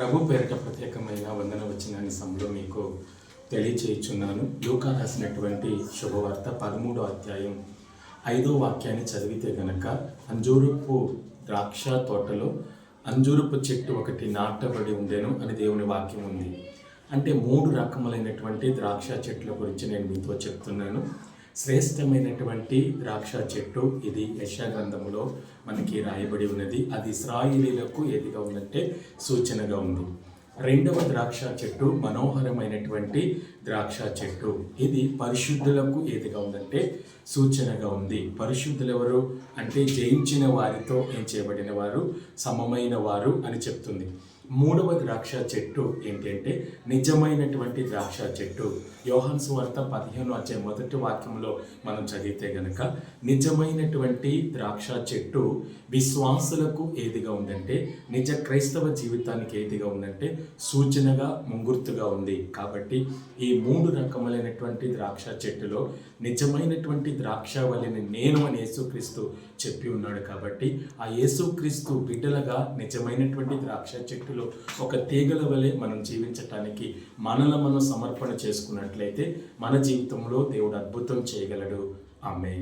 ప్రభు పేరిట ప్రత్యేకమైన వందన వచ్చిన సమయంలో మీకు తెలియచేయుచున్నాను. లూకా రాసినటువంటి శుభవార్త పదమూడో అధ్యాయం ఐదో వాక్యాన్ని చదివితే గనక అంజూరపు ద్రాక్ష తోటలో అంజూరుపు చెట్టు ఒకటి నాటబడి ఉండేను అని దేవుని వాక్యం ఉంది. అంటే మూడు రకములైనటువంటి ద్రాక్ష చెట్ల గురించి నేను మీతో చెప్తున్నాను. శ్రేష్టమైనటువంటి ద్రాక్ష చెట్టు ఇది యశాగ్రంథములో మనకి రాయబడి ఉన్నది. అది ఇస్రాయిలీలకు ఏదిగా ఉందంటే సూచనగా ఉంది. రెండవ ద్రాక్ష చెట్టు మనోహరమైనటువంటి ద్రాక్ష చెట్టు. ఇది పరిశుద్ధులకు ఏదిగా ఉందంటే సూచనగా ఉంది. పరిశుద్ధులు ఎవరు అంటే జయించిన వారితో ఏం చేయబడిన వారు? సమమైన వారు అని చెప్తుంది. మూడవ ద్రాక్ష చెట్టు ఏంటంటే నిజమైనటువంటి ద్రాక్ష చెట్టు. యోహన్ సువార్త పదిహేను వచ్చే మొదటి వాక్యంలో మనం చదివితే గనక నిజమైనటువంటి ద్రాక్ష చెట్టు విశ్వాసులకు ఏదిగా ఉందంటే నిజ క్రైస్తవ జీవితానికి ఏదిగా ఉందంటే సూచనగా ముంగుర్తుగా ఉంది. కాబట్టి ఈ మూడు రకములైనటువంటి ద్రాక్ష చెట్టులో నిజమైనటువంటి ద్రాక్ష వల్లిని నేను అని యేసుక్రీస్తు చెప్పి ఉన్నాడు కాబట్టి ఆ యేసుక్రీస్తు బిడ్డలుగా నిజమైనటువంటి ద్రాక్ష చెట్టులో ఒక తీగల వలె మనం జీవించటానికి మనల మనం సమర్పణ చేసుకున్నట్లయితే మన జీవితంలో దేవుడు అద్భుతం చేయగలడు. ఆమె